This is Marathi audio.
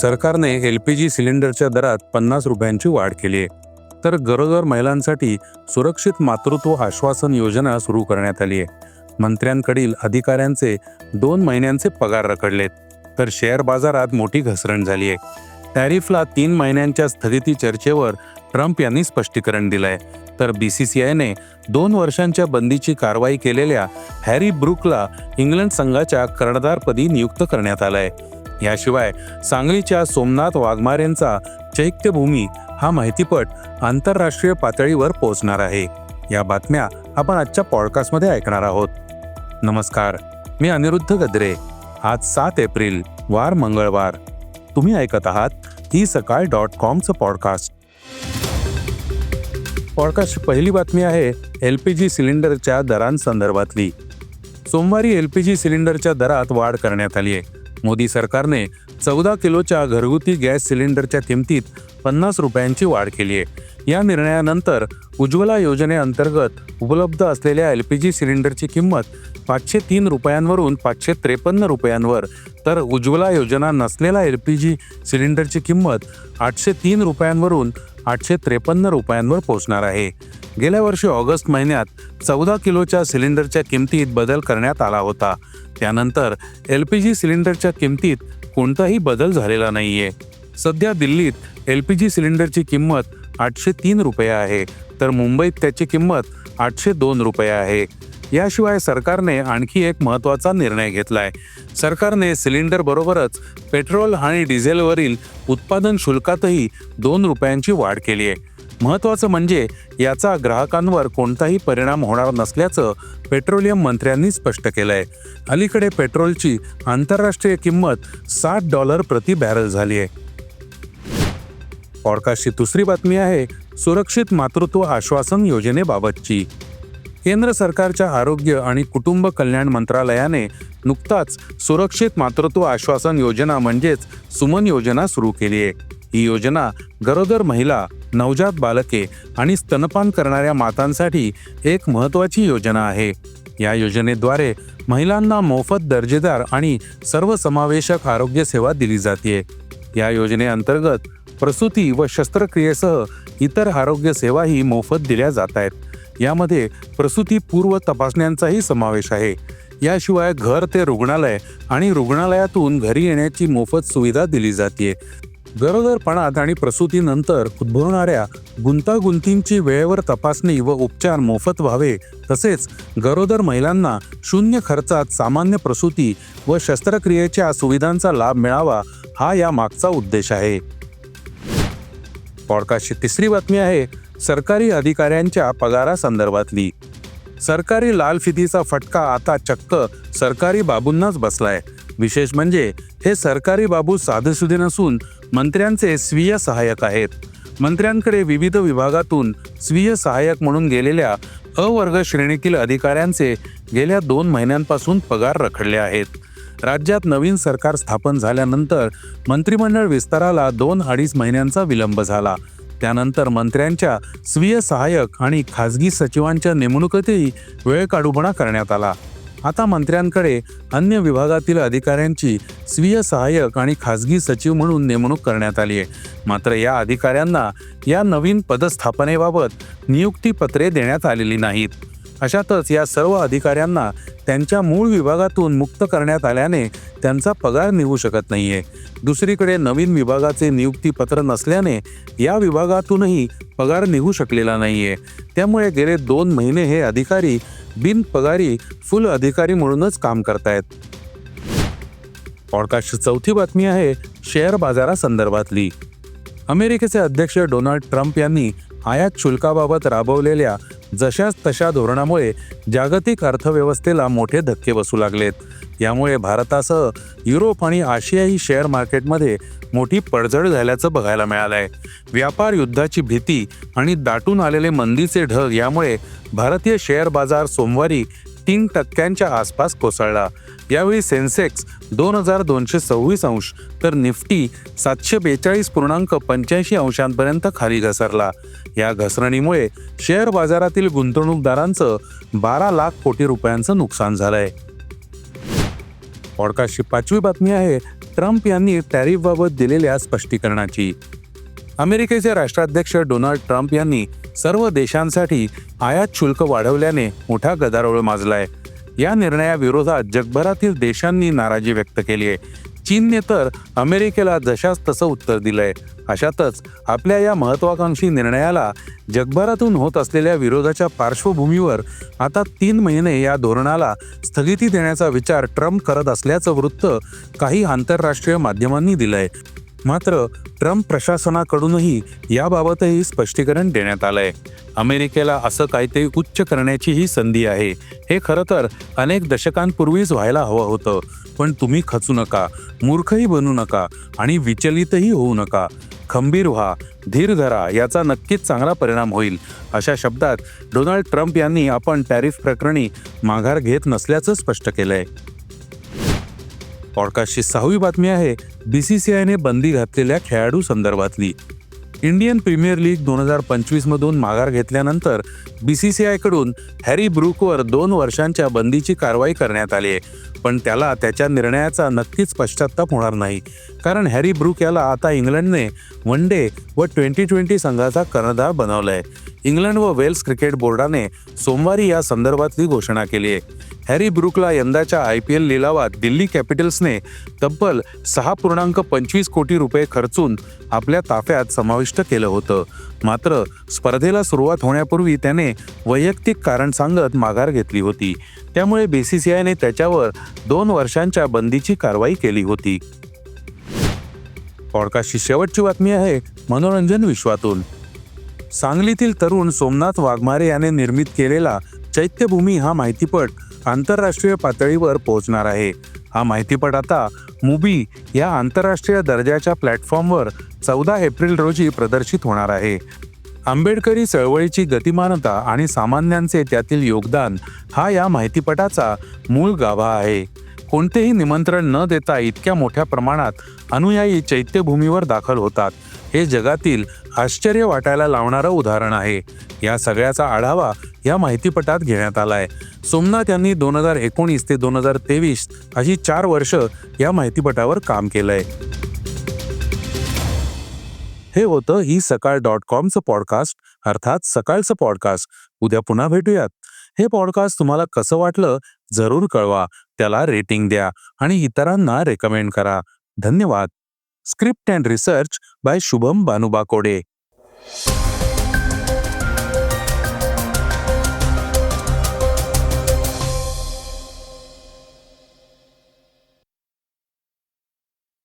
सरकारने एल पी जी सिलेंडरच्या दरात पन्नास रुपयांची वाढ केली आहे. तर गरोदर महिलांसाठी सुरक्षित मातृत्व आश्वासन योजना सुरू करण्यात आली आहे. मंत्र्यांकडील अधिकाऱ्यांचे दोन महिन्यांचे पगार रखडलेत. तर शेअर बाजारात मोठी घसरण झाली आहे. टॅरिफला तीन महिन्यांच्या स्थगिती चर्चेवर ट्रम्प यांनी स्पष्टीकरण दिलंय. तर बी सी सी आयने दोन वर्षांच्या बंदीची कारवाई केलेल्या हॅरी ब्रुकला इंग्लंड संघाच्या कर्णधारपदी नियुक्त करण्यात आलंय. याशिवाय सांगलीच्या सोमनाथ वाघमारेंचा चैत्यभूमी हा माहितीपट आंतरराष्ट्रीय पातळीवर पोहोचणार आहे. या बातम्या आपण आजच्या पॉडकास्टमध्ये ऐकणार आहोत. नमस्कार मी अनिरुद्ध गद्रे. आज सात एप्रिल वार मंगळवार. तुम्ही ऐकत आहात ही सकाळ डॉट कॉमचं पॉडकास्ट पॉडकास्टची पहिली बातमी आहे एल पी जी सिलेंडरच्या दरांसंदर्भातली. सोमवारी एल पी जी सिलेंडरच्या दरात वाढ करण्यात आली आहे. मोदी सरकारने चौदा किलोच्या घरगुती गॅस सिलेंडरच्या किमतीत पन्नास रुपयांची वाढ केली आहे. या निर्णयानंतर उज्ज्वला योजनेअंतर्गत उपलब्ध असलेल्या एल पी जी सिलेंडरची किंमत पाचशे तीन रुपयांवरून पाचशे त्रेपन्न रुपयांवर. तर उज्ज्वला योजना नसलेला एल पी जी सिलेंडरची किंमत आठशे तीन रुपयांवरून आठशे त्रेपन्न रुपयांवर पोहोचणार आहे. गेल्या वर्षी ऑगस्ट महिन्यात चौदा किलोच्या सिलेंडरच्या किमतीत बदल करण्यात आला होता. त्यानंतर एल पी जी सिलेंडरच्या किमतीत कोणताही बदल झालेला नाहीये. सध्या दिल्लीत एल पी जी सिलेंडरची किंमत आठशे तीन रुपये आहे तर मुंबईत त्याची किंमत आठशे दोन रुपये आहे. याशिवाय सरकारने आणखी एक महत्त्वाचा निर्णय घेतलाय. सरकारने सिलेंडर बरोबरच पेट्रोल आणि डिझेलवरील उत्पादन शुल्कातही दोन रुपयांची वाढ केली आहे महत्त्वाचं म्हणजे याचा ग्राहकांवर कोणताही परिणाम होणार नसल्याचं पेट्रोलियम मंत्र्यांनी स्पष्ट केलंय. अलीकडे पेट्रोलची आंतरराष्ट्रीय किंमत साठ डॉलर प्रति बॅरल झाली आहे. पॉडकास्टची दुसरी बातमी आहे सुरक्षित मातृत्व आश्वासन योजनेबाबतची. केंद्र सरकारच्या आरोग्य आणि कुटुंब कल्याण मंत्रालयाने नुकताच सुरक्षित मातृत्व आश्वासन योजना म्हणजेच सुमन योजना सुरू केली आहे. ही योजना गरोदर महिला नवजात बालके आणि स्तनपान करणाऱ्या मातांसाठी एक महत्त्वाची योजना आहे. या योजनेद्वारे महिलांना मोफत दर्जेदार आणि सर्वसमावेशक आरोग्य सेवा दिली जाते. या योजनेअंतर्गत प्रसूती व शस्त्रक्रियेसह इतर आरोग्य सेवाही मोफत दिल्या जात आहेत. यामध्ये प्रसूती पूर्व तपासण्यांचाही समावेश आहे. याशिवाय घर ते रुग्णालय आणि रुग्णालयातून घरी येण्याची मोफत सुविधा दिली जाते. गरोदरपणात आणि प्रसूतीनंतर उद्भवणाऱ्या गुंतागुंतींची वेळेवर तपासणी व उपचार मोफत व्हावे तसेच गरोदर महिलांना शून्य खर्चात सामान्य प्रसूती व शस्त्रक्रियेच्या सुविधांचा लाभ मिळावा हा या मागचा उद्देश आहे. पॉडकास्टची तिसरी बातमी आहे सरकारी अधिकाऱ्यांच्या पगारासंदर्भातली. सरकारी लाल फितीचा फटका आता चक्क सरकारी बाबूंनाच बसलाय. विशेष म्हणजे हे सरकारी बाबू साधेसुधे नसून मंत्र्यांचे स्वीय सहाय्यक आहेत. मंत्र्यांकडे विविध विभागातून स्वीय सहाय्यक म्हणून गेलेल्या अवर्ग श्रेणीतील अधिकाऱ्यांचे गेल्या दोन महिन्यांपासून पगार रखडले आहेत. राज्यात नवीन सरकार स्थापन झाल्यानंतर मंत्रिमंडळ विस्ताराला दोन अडीच महिन्यांचा विलंब झाला. त्यानंतर मंत्र्यांच्या स्वीय सहाय्यक आणि खासगी सचिवांच्या नेमणुकीतही वेळ काढूपणा करण्यात आला. आता मंत्र्यांकडे अन्य विभागातील अधिकाऱ्यांची स्वीय सहाय्यक आणि खासगी सचिव म्हणून नेमणूक करण्यात आली आहे. मात्र या अधिकाऱ्यांना या नवीन पदस्थापनेबाबत नियुक्तीपत्रे देण्यात आलेली नाहीत. अशातच या सर्व अधिकाऱ्यांना त्यांच्या मूळ विभागातून मुक्त करण्यात आल्याने त्यांचा पगार निघू शकत नाहीये. दुसरीकडे नवीन विभागाचे नियुक्तीपत्र नसल्याने या विभागातूनही पगार निघू शकलेला नाहीये. त्यामुळे गेले दोन महिने हे अधिकारी बिनपगारी फुल अधिकारी म्हणूनच काम करतायत. पॉडकास्टची चौथी बातमी आहे शेअर बाजारासंदर्भातली अमेरिकेचे अध्यक्ष डोनाल्ड ट्रम्प यांनी आयात शुल्काबाबत राबवलेल्या जशाच तशा धोरणामुळे जागतिक अर्थव्यवस्थेला मोठे धक्के बसू लागलेत. यामुळे भारतासह युरोप आणि आशियाई शेअर मार्केटमध्ये मोठी पडझड झाल्याचं बघायला मिळालं आहे व्यापार युद्धाची भीती आणि दाटून आलेले मंदीचे ढग यामुळे भारतीय शेअर बाजार सोमवारी तीन टक्क्यांच्या आसपास कोसळला. यावेळी सेन्सेक्स दोन हजार दोनशे सव्वीस अंश तर निफ्टी सातशे बेचाळीस पूर्णांक पंच्याऐंशी अंशांपर्यंत खाली घसरला. या घसरणीमुळे शेअर बाजारातील गुंतवणूकदारांचं बारा लाख कोटी रुपयांचं नुकसान झालंय. पॉडकास्टची पाचवी बातमी आहे ट्रम्प यांनी टॅरिफबाबत दिलेल्या स्पष्टीकरणाची. अमेरिकेचे राष्ट्राध्यक्ष डोनाल्ड ट्रम्प यांनी सर्व देशांसाठी आयात शुल्क वाढवल्याने मोठा गदारोळ माजलाय. या निर्णयाविरोधात जगभरातील देशांनी नाराजी व्यक्त केली आहे. चीनने तर अमेरिकेला जशास तसं उत्तर दिलंय. अशातच आपल्या या महत्वाकांक्षी निर्णयाला जगभरातून होत असलेल्या विरोधाच्या पार्श्वभूमीवर आता तीन महिने या धोरणाला स्थगिती देण्याचा विचार ट्रम्प करत असल्याचं वृत्त काही आंतरराष्ट्रीय माध्यमांनी दिलंय. मात्र ट्रम्प प्रशासनाकडूनही याबाबतही स्पष्टीकरण देण्यात आलंय. अमेरिकेला असं काहीतरी उच्च करण्याची ही संधी आहे. हे खरं तर अनेक दशकांपूर्वीच व्हायला हवं होतं. पण तुम्ही खचू नका मूर्खही बनू नका आणि विचलितही होऊ नका. खंबीर व्हा धीर धरा याचा नक्कीच चांगला परिणाम होईल. अशा शब्दात डोनाल्ड ट्रम्प यांनी आपण टॅरिफ प्रकरणी माघार घेत नसल्याचं स्पष्ट केलंय. पॉडकास्टची सहावी बातमी आहे बीसीसीआयने बंदी घातलेल्या खेळाडू संदर्भातली. इंडियन प्रीमियर लीग दोन हजार पंचवीस मधून माघार घेतल्यानंतर बीसीसीआयकडून हॅरी ब्रूकवर दोन वर्षांच्या बंदीची कारवाई करण्यात आली आहे. पण त्याला त्याच्या निर्णयाचा नक्कीच पश्चाताप होणार नाही. कारण हॅरी ब्रूक याला आता इंग्लंडने वन डे व ट्वेंटी ट्वेंटी संघाचा कर्णधार बनवलाय. इंग्लंड व वेल्स क्रिकेट बोर्डाने सोमवारी या संदर्भातली घोषणा केली आहे हॅरी ब्रुकला यंदाच्या आय पी एल लिलावात दिल्ली कॅपिटल्सने तब्बल सहा पूर्णांक पंचवीस कोटी रुपये खर्चून आपल्या ताफ्यात समाविष्ट केलं होतं. मात्र स्पर्धेला सुरुवात होण्यापूर्वी त्याने वैयक्तिक कारण सांगत माघार घेतली होती. त्यामुळे बीसीसीआयने त्याच्यावर दोन वर्षांच्या बंदीची कारवाई केली होती. पॉडकास्टची शेवटची बातमी आहे मनोरंजन विश्वातून. सांगलीतील तरुण सोमनाथ वाघमारे याने निर्मित केलेला चैत्यभूमी हा माहितीपट आंतरराष्ट्रीय पातळीवर पोहोचणार आहे. हा माहितीपट आता मुबी या आंतरराष्ट्रीय दर्जाच्या प्लॅटफॉर्मवर चौदा एप्रिल रोजी प्रदर्शित होणार आहे. आंबेडकरी चळवळीची गतिमानता आणि सामान्यांचे त्यातील योगदान हा या माहितीपटाचा मूळ गाभा आहे. कोणतेही निमंत्रण न देता इतक्या मोठ्या प्रमाणात अनुयायी चैत्यभूमीवर दाखल होतात. हे जगातील आश्चर्य वाटायला लावणारं उदाहरण आहे. या सगळ्याचा आढावा या माहितीपटात घेण्यात आलाय. सोमनाथ यांनी दोन हजार एकोणीस ते दोन हजार तेवीस अशी चार वर्ष या माहितीपटावर काम केलंय. हे होतं ही सकाळ डॉट कॉमचं पॉडकास्ट अर्थात सकाळचं पॉडकास्ट. उद्या पुन्हा भेटूयात. हे पॉडकास्ट तुम्हाला कसं वाटलं जरूर कळवा त्याला रेटिंग द्या आणि इतरांना रेकमेंड करा. धन्यवाद. Script and research by Shubham Banuba Kode